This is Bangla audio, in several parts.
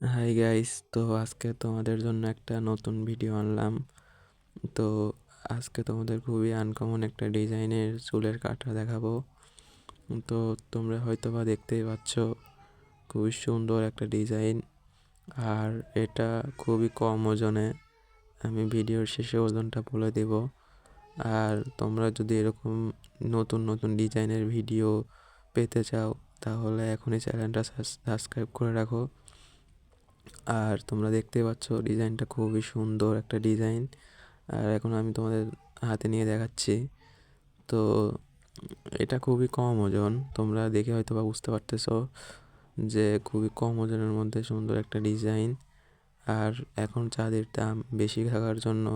হাই গাইস তো আজকে তোমাদের জন্য একটা নতুন ভিডিও আনলাম। তো আজকে তোমাদের খুবই আনকমন একটা ডিজাইনের চুলের কাটা দেখাবো। তো তোমরা হয়তো বা দেখতেই পাচ্ছ, খুবই সুন্দর একটা ডিজাইন। আর এটা খুবই কম ওজনে আমি ভিডিওর শেষে ওজনটা বলে দেব। আর তোমরা যদি এরকম নতুন নতুন ডিজাইনের ভিডিও পেতে চাও, তাহলে এখনই চ্যানেলটা সাবস্ক্রাইব করে রাখো। আর তোমরা দেখতে পাচ্ছ ডিজাইনটা খুবই সুন্দর একটা ডিজাইন। আর এখন আমি তোমাদের হাতে নিয়ে দেখাচ্ছি। তো এটা খুবই কম ওজন। তোমরা দেখে হয়তো বা বুঝতে পারতেছো যে খুবই কম ওজনের মধ্যে সুন্দর একটা ডিজাইন। আর এখন চাঁদের দাম বেশি থাকার জন্য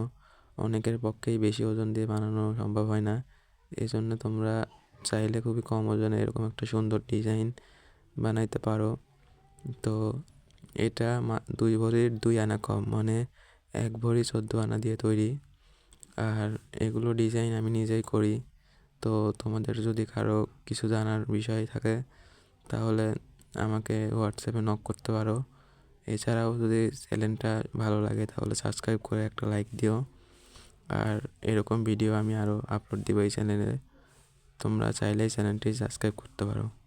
অনেকের পক্ষেই বেশি ওজন দিয়ে বানানো সম্ভব হয় না। এই জন্য তোমরা চাইলে খুবই কম ওজনে এরকম একটা সুন্দর ডিজাইন বানাইতে পারো। তো এটা দুই ভরির দুই আনা কম মানে এক ভরি চোদ্দ আনা দিয়ে তৈরি। আর এগুলো ডিজাইন আমি নিজেই করি। তো তোমাদের যদি কারও কিছু জানার বিষয় থাকে, তাহলে আমাকে হোয়াটসঅ্যাপে নক করতে পারো। এছাড়াও যদি চ্যানেলটা ভালো লাগে, তাহলে সাবস্ক্রাইব করে একটা লাইক দিও। আর এরকম ভিডিও আমি আরও আপলোড দিব এই চ্যানেলে তোমরা চাইলেই চ্যানেলটি সাবস্ক্রাইব করতে পারো।